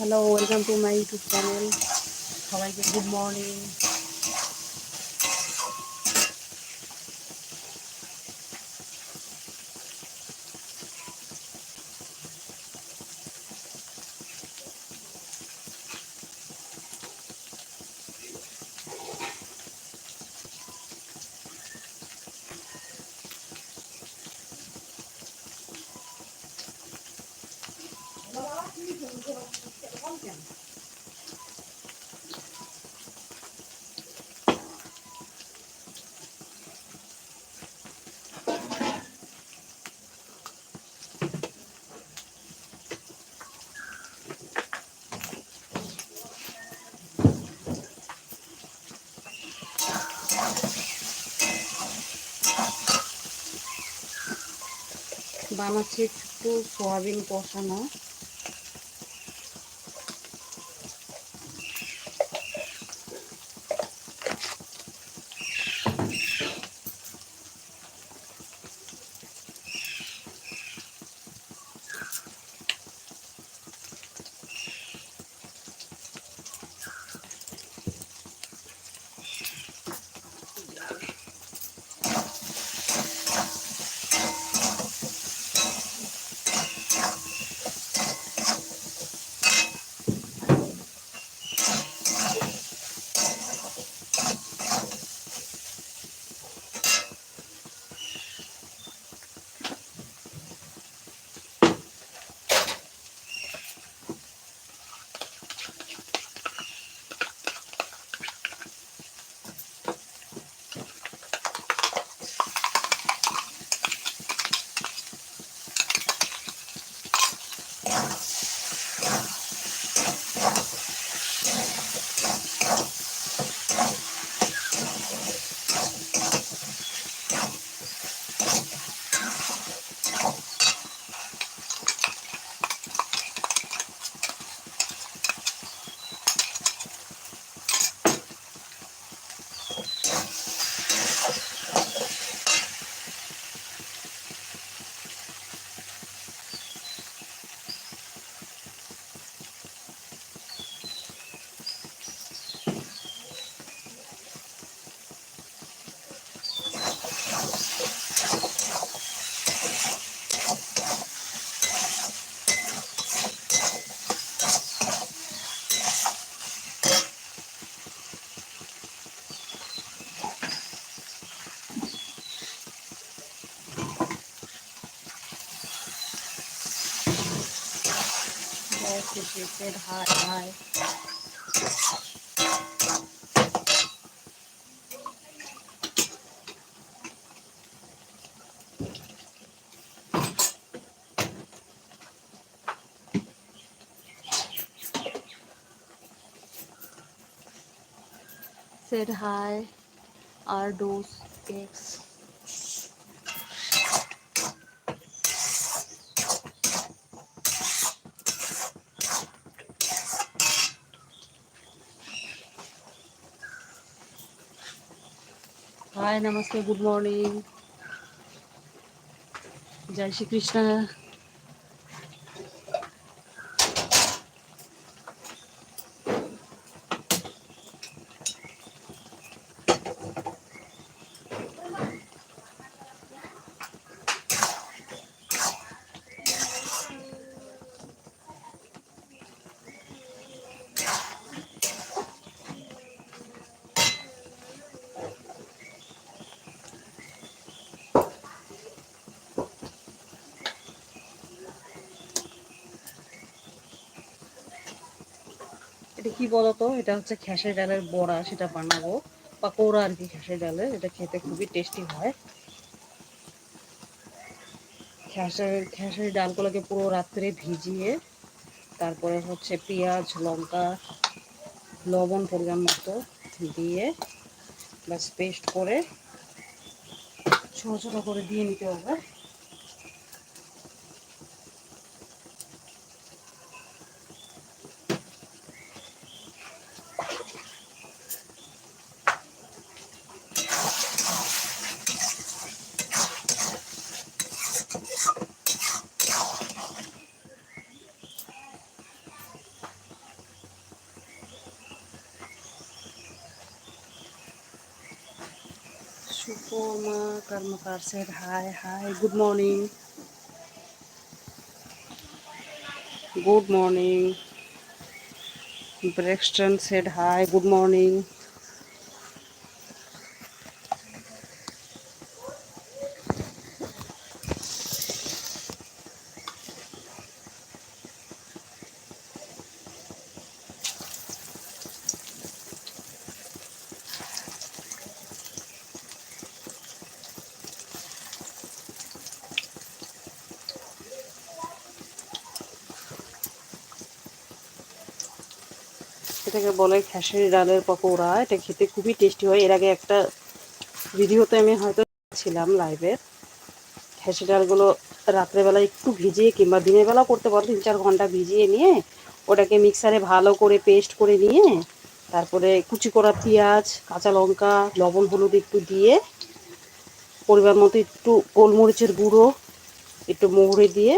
Hello welcome to my YouTube channel সবাইকে good morning বানাচ্ছি একটু সয়াবিন কষানো। জয় শ্রীকৃষ্ণের হায় হায় said hi are those cakes hi namaste good morning জয় শ্রীকৃষ্ণ এটা কি বলতো? এটা হচ্ছে খেসের ডালের বড়া, সেটা বানাবো। পাকোড়া আর কি খেসের ডালের এটা খেতে খুবই টেস্টি হয়। খেসের খেসের ডালগুলোকে পুরো রাত্রে ভিজিয়ে, তারপরে হচ্ছে পেঁয়াজ, লঙ্কা, লবণ পরিমাণ মতো দিয়ে ব্যাস পেস্ট করে ছোটো ছোটো করে দিয়ে নিতে হবে। Supoma said hi, hi, good morning. Good morning. Brexton said hi, good morning. এটাকে বলে খেসারি ডালের পকোড়া। এটা খেতে খুবই টেস্টি হয়। এর আগে একটা ভিডিওতে আমি হয়তো ছিলাম লাইভে খেসারি ডালগুলো রাত্রেবেলা একটু ভিজিয়ে কিংবা দিনের বেলাও করতে পারো, তিন চার ঘণ্টা ভিজিয়ে নিয়ে ওটাকে মিক্সারে ভালো করে পেস্ট করে নিয়ে তারপরে কুচি করা পেঁয়াজ, কাঁচা লঙ্কা, লবণ, হলুদ একটু দিয়ে পরিমাণ মতো একটু গোলমরিচের গুঁড়ো, একটু মৌরি দিয়ে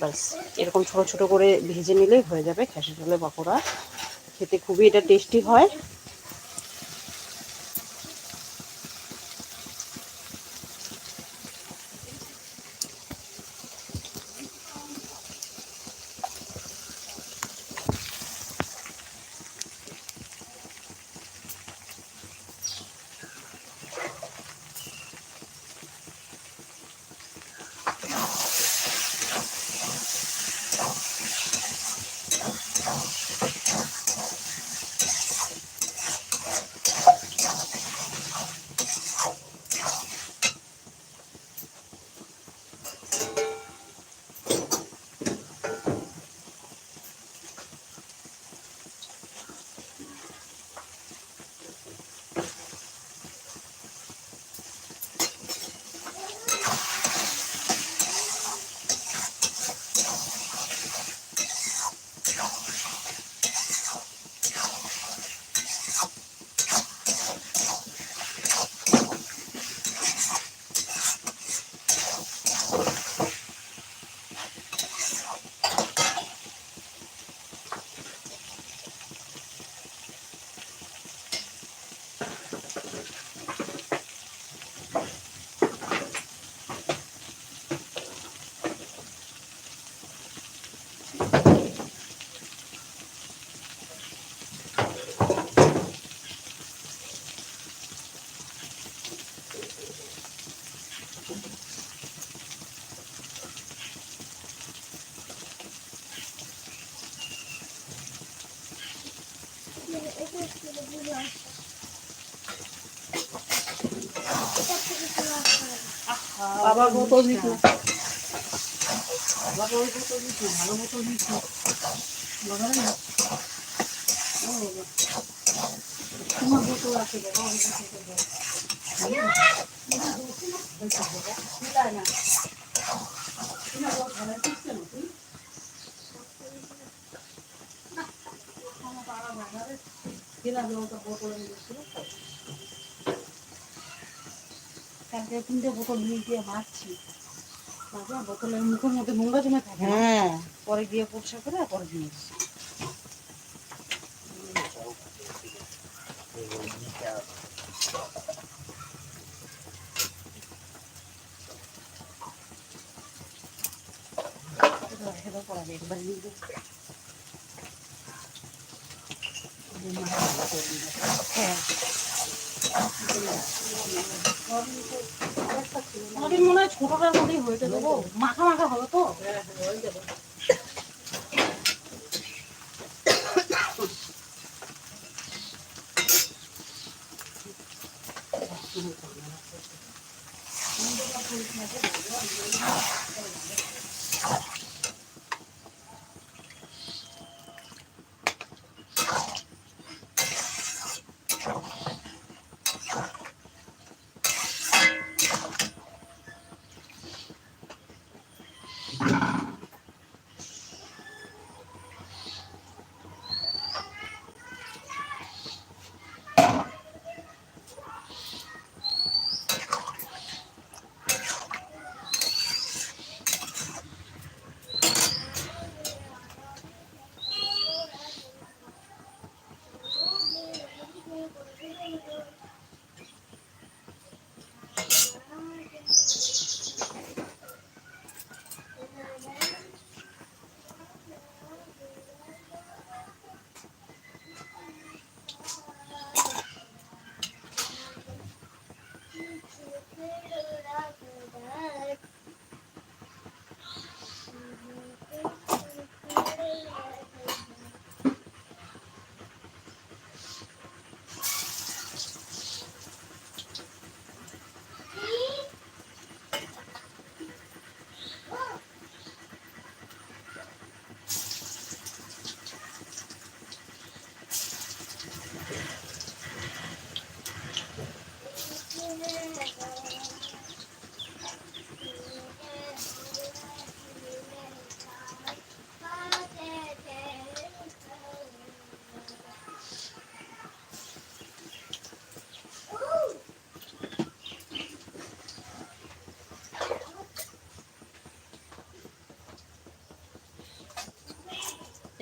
ব্যাস, এরকম ছোট ছোট করে ভেজে নিলেই হয়ে যাবে খেসে ডালের পকোড়া। খেতে খুবই এটা টেস্টি হয়। বাবা বোতল দিত বাবা ওই বোতল দিত ভালো বোতল দিত বাবা না তোমার বোতল আছে বাবা ওই বোতল না তোমার বোতল দিচ্ছে না তুই আমার পাড়া বাজারে দিলাম ওটা বোতল দিয়েছিল কালকে তিনটে বোতল নিয়ে গিয়ে মারছি বাবা বোতলের মুখের মধ্যে নোংরা জমে থাকে? হ্যাঁ পরে গিয়ে পোষা করে পরে দিয়ে এসছি। Thank you.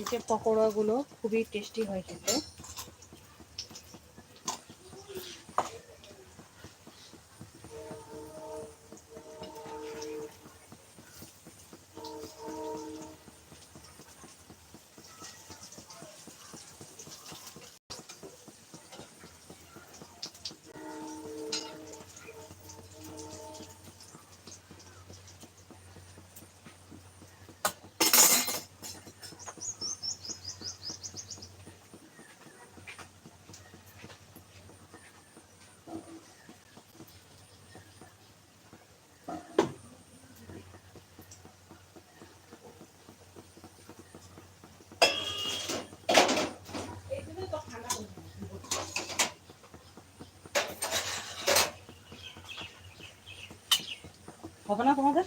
এই যে পকোড়াগুলো খুবই টেস্টি হয় খেতে। হবে না তোমাদের?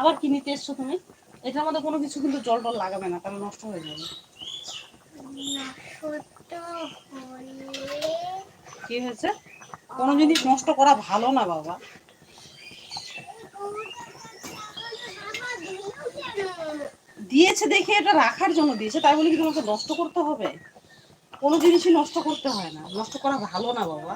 আবার কি নিতে এসছো তুমি? এটার মধ্যে কোনো কিছু কিন্তু জল টল লাগাবে না, তাহলে নষ্ট হয়ে যাবে। কি হয়েছে? কোনো জিনিস নষ্ট করা ভালো না, বাবা। দিয়েছে দেখে, এটা রাখার জন্য দিয়েছে, তাই বলে কি তোমাকে নষ্ট করতে হবে? কোনো জিনিসই নষ্ট করতে হয় না, নষ্ট করা ভালো না, বাবা।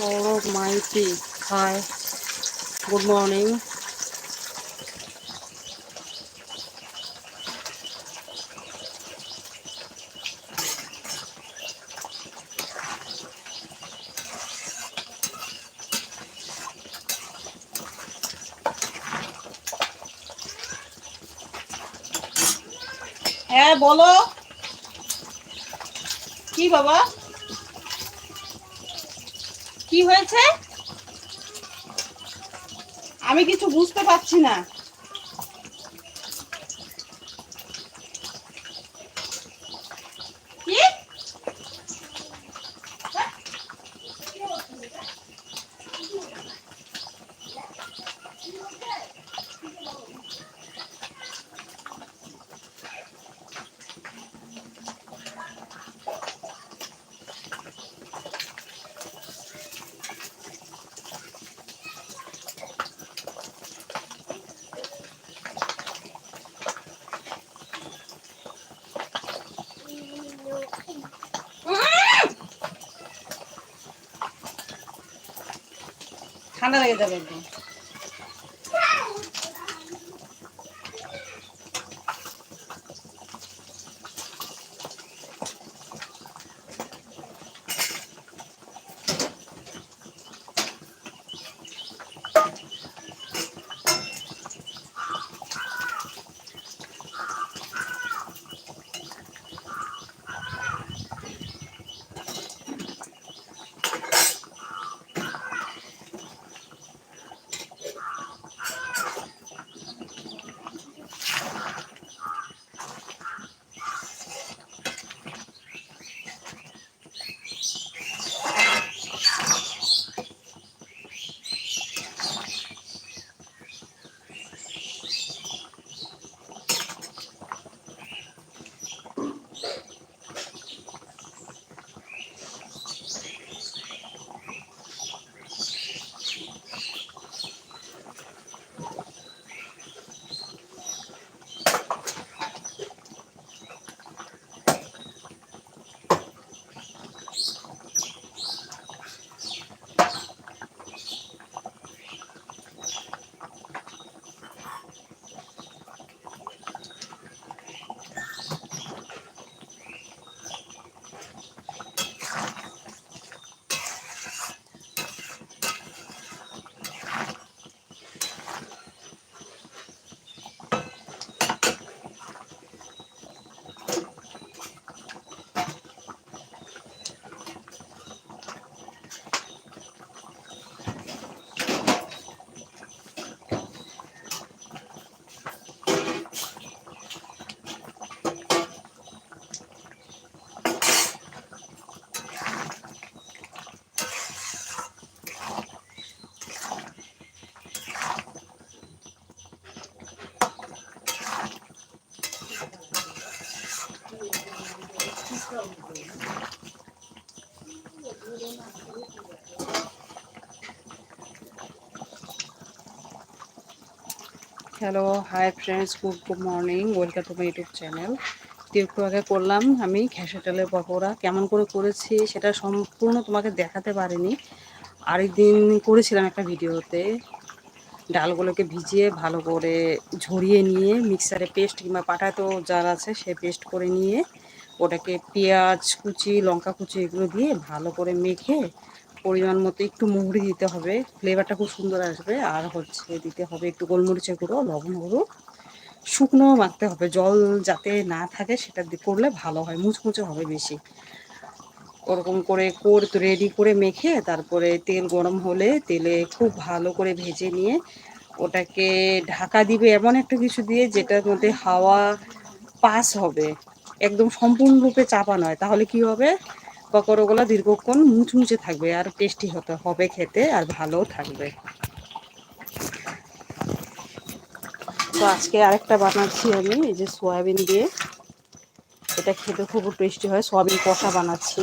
Sourav Maiti hi good morning. হ্যাঁ বলো। কি বাবা? কি হয়েছে? আমি কিছু বুঝতে পারছি না। పండగ hello hi friends good good morning welcome to my YouTube channel একটু আগে করলাম আমি খেসা তেলের পকোড়া, কেমন করে করেছি সেটা সম্পূর্ণ তোমাকে দেখাতে পারিনি। আরেকদিন করেছিলাম একটা ভিডিওতে, ডালগুলোকে ভিজিয়ে ভালো করে ঝরিয়ে নিয়ে মিক্সারে পেস্ট কিংবা পাটায় তো যার আছে, সে পেস্ট করে নিয়ে, ওটাকে পেঁয়াজ কুচি, লঙ্কা কুচি এগুলো দিয়ে ভালো করে মেখে পরিমাণ মতো একটু মুহুরি দিতে হবে। ফ্লেভারটা খুব সুন্দর আসবে। আর হচ্ছে দিতে হবে একটু গোলমরিচের গুঁড়ো, লবণ গুঁড়ো। শুকনো মাখতে হবে। জল যাতে না থাকে সেটা করলে ভালো হয়। মুচমুচে হবে বেশি। ওরকম করে কোর রেডি করে মেখে তারপরে তেল গরম হলে তেলে খুব ভালো করে ভেজে নিয়ে ওটাকে ঢাকা দিবে এমন একটা কিছু দিয়ে যেটার মধ্যে হাওয়া পাস হবে। একদম সম্পূর্ণরূপে চাপা নয়। তাহলে কি হবে? পকোড়াগুলো দীর্ঘক্ষণ মুচমুচে থাকবে আর টেস্টি হতে হবে খেতে আর ভালোও থাকবে। তো আজকে আরেকটা বানাচ্ছি আমি, এই যে সয়াবিন দিয়ে। এটা খেতে খুব টেস্টি হয়, সয়াবিন কষা বানাচ্ছি।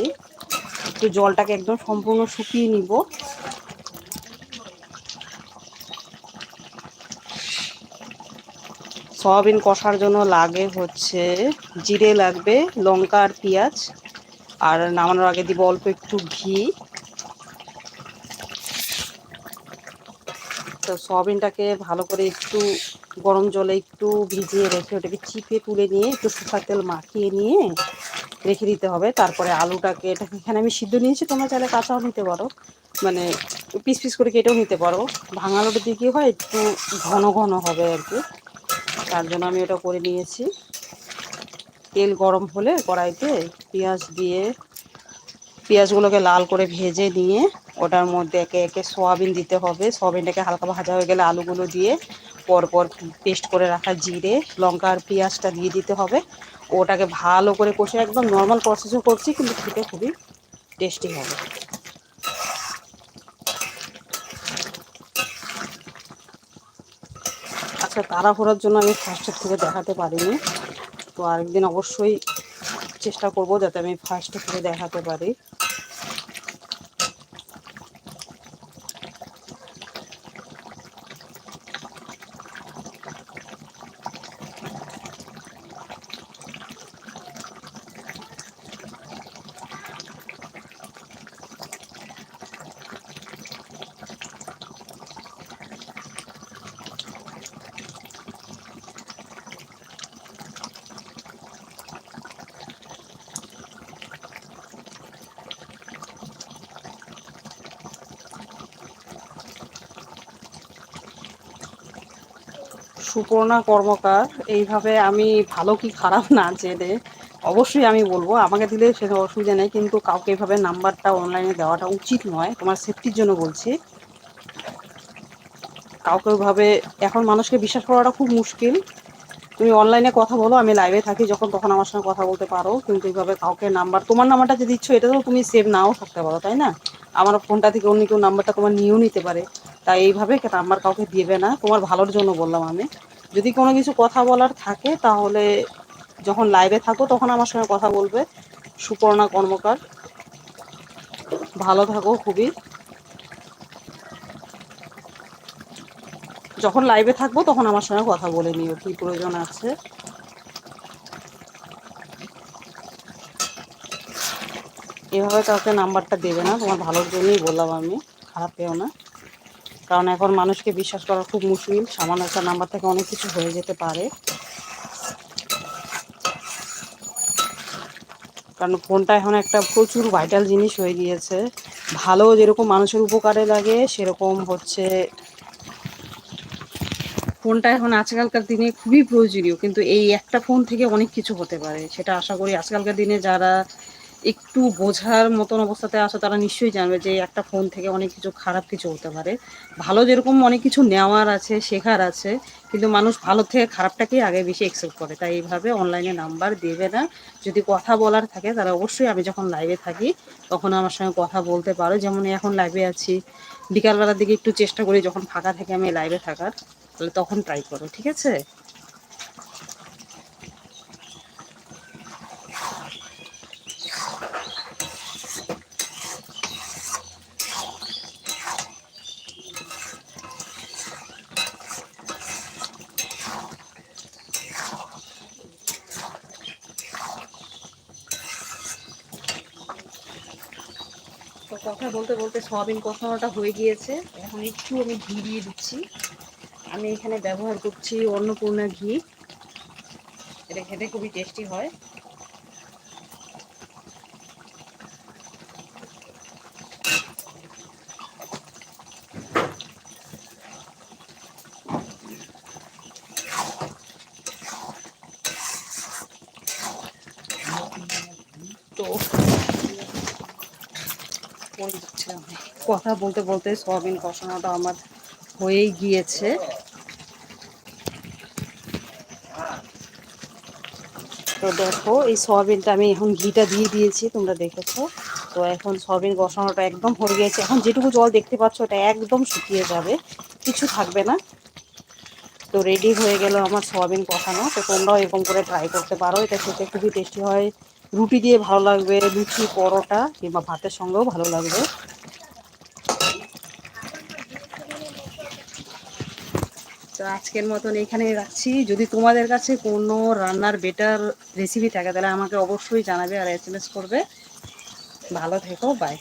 একটু জলটাকে একদম সম্পূর্ণ শুকিয়ে নিব। সয়াবিন কষার জন্য লাগে হচ্ছে জিরে লাগবে, লঙ্কা আর পেঁয়াজ। আর নামানোর আগে দিব অল্প একটু ঘি। তো সয়াবিনটাকে ভালো করে একটু গরম জলে একটু ভিজিয়ে রেখে ওটাকে চিপে তুলে নিয়ে একটু শুকা তেল মাখিয়ে নিয়ে রেখে দিতে হবে। তারপরে আলুটাকে, এটাকে এখানে আমি সিদ্ধ নিয়েছি, তোমরা চাইলে কাঁচাও নিতে পারো। মানে পিস পিস করে কেটেও নিতে পারো। ভাঙা আলুটা দিয়ে কী হয় একটু ঘন ঘন হবে আর কি। তার জন্য আমি ওটা করে নিয়েছি। তেল গরম হলে কড়াইতে পেঁয়াজ দিয়ে পেঁয়াজগুলোকে লাল করে ভেজে নিয়ে ওটার মধ্যে একে একে সোয়াবিন দিতে হবে। সোয়াবিনটাকে হালকা ভাজা হয়ে গেলে আলুগুলো দিয়ে পরপর পেস্ট করে রাখা জিরে, লঙ্কা আর পেঁয়াজটা দিয়ে দিতে হবে। ওটাকে ভালো করে কষে একদম নর্মাল প্রসেসও করছি কিন্তু খেতে খুবই টেস্টি হবে। আচ্ছা তাড়াহুড়োর জন্য আমি ফার্স্টের থেকে দেখাতে পারিনি। তো আরেকদিন অবশ্যই চেষ্টা করব যাতে আমি ফার্স্ট থেকে দেখাতে পারি। সুপর্ণা কর্মকার, এইভাবে আমি ভালো কি খারাপ না জেনে অবশ্যই আমি বলব, আমাকে দিলে সেটা অসুবিধা নেই, কিন্তু কাউকে এইভাবে নাম্বারটা অনলাইনে দেওয়াটা উচিত নয়, তোমার সেফটির জন্য বলছি। কাউকে ওইভাবে এখন মানুষকে বিশ্বাস করাটা খুব মুশকিল। তুমি অনলাইনে কথা বলো, আমি লাইভে থাকি, যখন তখন আমার সঙ্গে কথা বলতে পারো, কিন্তু এইভাবে কাউকে নাম্বার, তোমার নাম্বারটা যে দিচ্ছ এটা তো তুমি সেভ নাও থাকতে পারো, তাই না? আমার ফোনটা থেকে অন্য কেউ নাম্বারটা তোমার নিয়েও নিতে পারে। তাই এইভাবে নাম্বার কাউকে দেবে না। তোমার ভালোর জন্য বললাম আমি। যদি কোনো কিছু কথা বলার থাকে, তাহলে যখন লাইভে থাকো, তখন আমার সঙ্গে কথা বলবে। সুপর্ণা কর্মকার। ভালো থাকো খুবই। যখন লাইভে থাকব, তখন আমার সঙ্গে কথা বলে নিও, কি প্রয়োজন আছে। এভাবে কাউকে নাম্বারটা দেবে না, তোমার ভালোর জন্যই বললাম আমি, খারাপ পেও না। কারণ এখন মানুষকে বিশ্বাস করা খুব মুশকিল। সামান্য একটা নাম্বার থেকে অনেক কিছু হয়ে যেতে পারে। কারণ ফোনটা এখন একটা প্রচুর ভাইটাল জিনিস হয়ে গিয়েছে। ভালো যেরকম মানুষের উপকারে লাগে, সেরকম হচ্ছে ফোনটা এখন আজকালকার দিনে খুবই প্রয়োজনীয়। কিন্তু এই একটা ফোন থেকে অনেক কিছু হতে পারে, সেটা আশা করি আজকালকার দিনে যারা একটু বোঝার মতন অবস্থাতে আসে, তারা নিশ্চয়ই জানবে যে একটা ফোন থেকে অনেক কিছু খারাপ কিছু হতে পারে। ভালো যেরকম অনেক কিছু নেওয়ার আছে, শেখার আছে, কিন্তু মানুষ ভালো থেকে খারাপটাকেই আগে বেশি অ্যাকসেপ্ট করে। তাই এইভাবে অনলাইনে নাম্বার দেবে না। যদি কথা বলার থাকে তারা অবশ্যই আমি যখন লাইভে থাকি, তখন আমার সঙ্গে কথা বলতে পারো। যেমন এখন লাইভে আছি, বিকালবেলার দিকে একটু চেষ্টা করি, যখন ফাঁকা থেকে আমি লাইভে থাকার, তাহলে তখন ট্রাই করো, ঠিক আছে? কথা বলতে বলতে সয়াবিন কষানোটা হয়ে গিয়েছে। এখন একটু আমি ঘি দিয়ে দিচ্ছি। আমি এখানে ব্যবহার করছি অন্নপূর্ণা ঘি। এটা খেতে খুবই টেস্টি হয় তো করে দিচ্ছিলাম। কথা বলতে বলতে সয়াবিন কষানোটা আমার হয়েই গিয়েছে। তো দেখো, এই সয়াবিনটা আমি এখন ঘিটা দিয়ে দিয়েছি, তোমরা দেখেছ। তো এখন সয়াবিন কষানোটা একদম হয়ে গিয়েছে। এখন যেটুকু জল দেখতে পাচ্ছ, ওটা একদম শুকিয়ে যাবে, কিছু থাকবে না। তো রেডি হয়ে গেল আমার সয়াবিন কষানো। তো তোমরাও এরকম করে ট্রাই করতে পারো। এটা খেতে খুবই টেস্টি হয়। রুটি দিয়ে ভালো লাগবে, লুচি, পরোটা কিংবা ভাতের সঙ্গেও ভালো লাগবে। তো আজকের মতন এখানে রাখছি। যদি তোমাদের কাছে কোনো রান্নার বেটার রেসিপি থাকে, তাহলে আমাকে অবশ্যই জানাবে আর এস করবে। ভালো থেকো বাই